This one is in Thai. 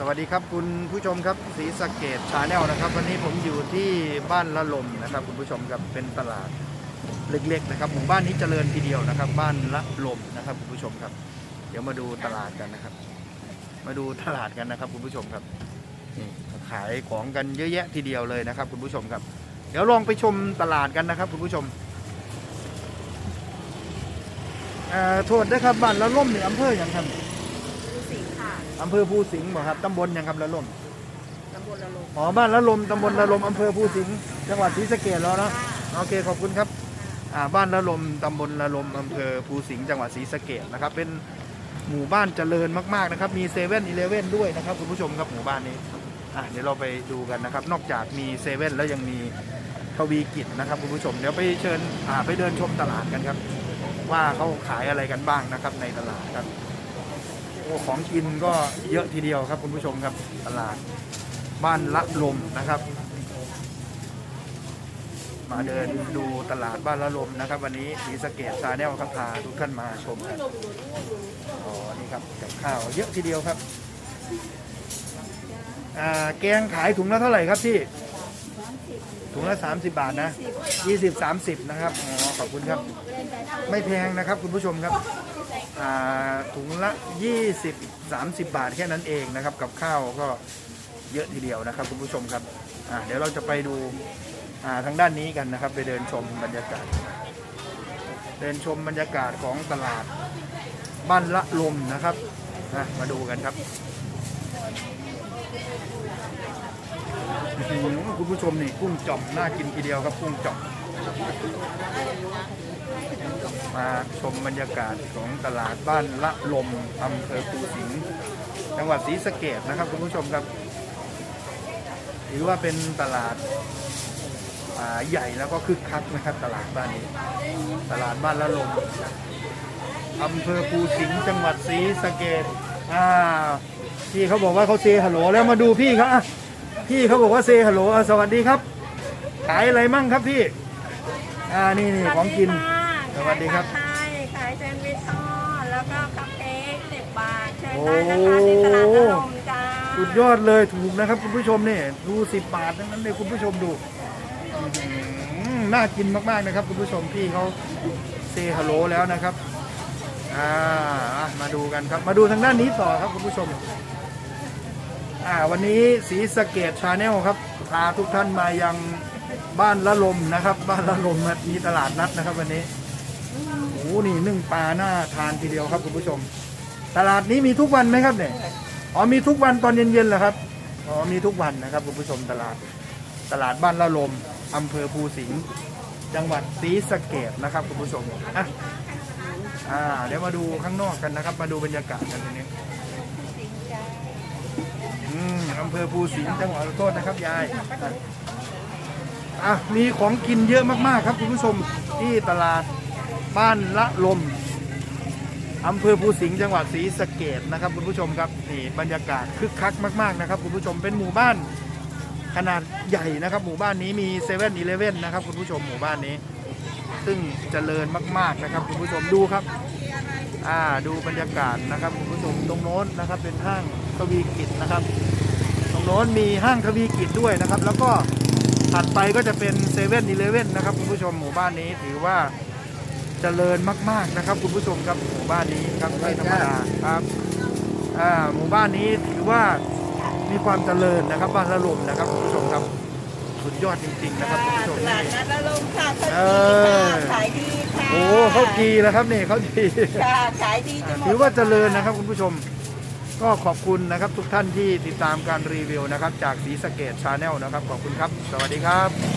สวัสดีครับคุณผู้ชมครับศรีสะเกดชาแนลนะครับ วันนี้ผมอยู่ที่บ้านละลมนะครับ คุณผู้ชมครับเป็นตลาดเล็กๆนะครับหมู่บ้านนี้เจริญทีเดียวนะครับ บ้านละลมนะครับคุณผู้ชมครับ เดี๋ยวมาดูตลาดกันนะครับ มาดูตลาดกันนะครับ คุณผู้ชมครับนี่ขายของกันเยอะแยะทีเดียวเลยนะครับ คุณผู้ชมครับ เดี๋ยวลองไปชมตลาดกันนะครับ คุณผู้ชมอ่อโทษนะครับบ้านละล่มนี่อำเภออย่างครับ อำเภอภูสิงห์บ่ครับตำบลหยังครับละล่มตำบลละลมอ๋อบ้านละลมตำบลละลมอำเภอภูสิงห์จังหวัดศรีสะเกษแล้วเนาะค่ะโอเคขอบคุณครับอ่าบ้านละลมตำบลละลมอำเภอภูสิงห์จังหวัดศรีสะเกษนะครับ เป็นหมู่บ้านเจริญมากๆนะครับ มีเซเว่นอีเลเว่นด้วยนะครับคุณผู้ชมครับหมู่บ้านนี้อะเดี๋ยวเราไปดูกันนะครับ นอกจากมีเซเว่นแล้วยังมีทวีกิจนะครับคุณผู้ชมเดี๋ยวไปเชิญอ่าไปเดินชมตลาดกันครับ ว่าเขาขายอะไรกันบ้างนะครับในตลาดครับ โอ้ของกินก็เยอะทีเดียวครับคุณผู้ชมครับตลาดบ้านละลมนะครับ มาเดินดูตลาดบ้านละลมนะครับ วันนี้ศรีสะเกดซาแนลครับพาทุกท่านมาชมกันอ๋อนี่ครับกับข้าวเยอะทีเดียวครับอ่าแกงขายถุงละเท่าไหร่ครับพี่ถุงละ 30 บาทนะ 20 30 นะครับอ๋อขอบคุณครับ ไม่แพงนะครับคุณผู้ชมครับ ถุงละ 20 30 บาทแค่นั้นเองนะครับ กับข้าวก็เยอะทีเดียวนะครับคุณผู้ชมครับเดี๋ยวเราจะไปดูทางด้านนี้กันนะครับ ไปเดินชมบรรยากาศ เดินชมบรรยากาศของตลาดบ้านละลมนะครับมาดูกันครับคุณผู้ชมนี่กุ้งจ่อมน่ากินทีเดียวครับกุ้งจ่อม มาชมบรรยากาศของตลาดบ้านละลมอำเภอภูสิงห์จังหวัดศรีสะเกดนะครับคุณผู้ชมครับถือว่าเป็นตลาดาใหญ่แล้วก็คึกคักนะครับ ตลาดบ้านนี้ ตลาดบ้านละลมอำเภอภูสิงห์จังหวัดศรีสะเกดอ่าพี่เขาบอกว่าเขาเซฮัลโหลแล้วมาดูพี่เขาอะพี่เขาบอกว่าเซฮัลโหลสวัสดีครับ ขายอะไรมั่งครับพี่ อ่านี่นี่ของกิน สวัสดีครับ ขายผัดไทยขายแซนด์วิชทอดแล้วก็คัพเค้กสิบบาท เชิญได้นะคะที่ตลาดละลมจ้าสุดยอดเลยถูกนะครับคุณผู้ชมเนี่ยดูสิบบาททั้งนั้นเลยคุณผู้ชมดูอื้อหือน่ากินมากๆนะครับ คุณผู้ชมพี่เขาเซฮัลโหลแล้วนะครับอ่าอะมาดูกันครับ มาดูทางด้านนี้ต่อครับคุณผู้ชม อ่าวันนี้สีสะเกตชาแนลครับพาทุกท่านมายังบ้านละลมนะครับ บ้านละลมมีตลาดนัดนะครับวันนี้ โอ้โหนี่นึ่งปลาหน้าทานทีเดียวครับคุณผู้ชม ตลาดนี้มีทุกวันไหมครับเนี่ยอ๋อมีทุกวันตอนเย็นๆเหรอครับอ๋อมีทุกวันนะครับคุณผู้ชมตลาด ตลาดบ้านละลมอำเภอภูสิงห์จังหวัดศรีสะเกดนะครับคุณผู้ชมอะอ่าเดี๋ยวมาดูข้างนอกกันนะครับ มาดูบรรยากาศกันทีนี้อืมอำเภอภูสิงห์จังหวัดโทษนะครับยายอะมีของกินเยอะมากๆครับคุณผู้ชมที่ตลาด บ้านละลมอำเภอภูสิงห์จังหวัดศรีสะเกดนะครับคุณผู้ชมครับนี่บรรยากาศคึกคักมากๆนะครับคุณผู้ชมเป็นหมู่บ้านขนาดใหญ่นะครับ หมู่บ้านนี้มีเซเว่นอีเลเว่นนะครับคุณผู้ชมหมู่บ้านนี้ ซึ่งเจริญมาก ๆนะครับคุณผู้ชมดูครับอ่าดูบรรยากาศนะครับคุณผู้ชมตรงโน้นนะครับเป็นห้างทวีกิจนะครับ ตรงโน้นมีห้างทวีกิจด้วยนะครับ แล้วก็ถัดไปก็จะเป็นเซเว่นอีเลเว่นนะครับคุณผู้ชมหมู่บ้านนี้ถือว่า เจริญมาก ๆนะครับ คุณผู้ชมครับหมู่บ้านนี้ครับไม่ธรรมดาครับอ่าหมู่บ้านนี้ถือว่ามีความเจริญนะครับบ้านละลมนะครับคุณผู้ชมครับสุดยอดจริงๆนะครับคุณผู้ชมตลาดนี่นัดละลมค่ะเออขายดีค่ะโอ้เขาดีแล้วครับนี่เขาดีค่ะขายดีจนหมดถือว่าเจริญนะครับคุณผู้ชม ก็ขอบคุณนะครับทุกท่านที่ติดตามการรีวิวนะครับ จากสีสะเกตชาแนลนะครับขอบคุณครับ สวัสดีครับ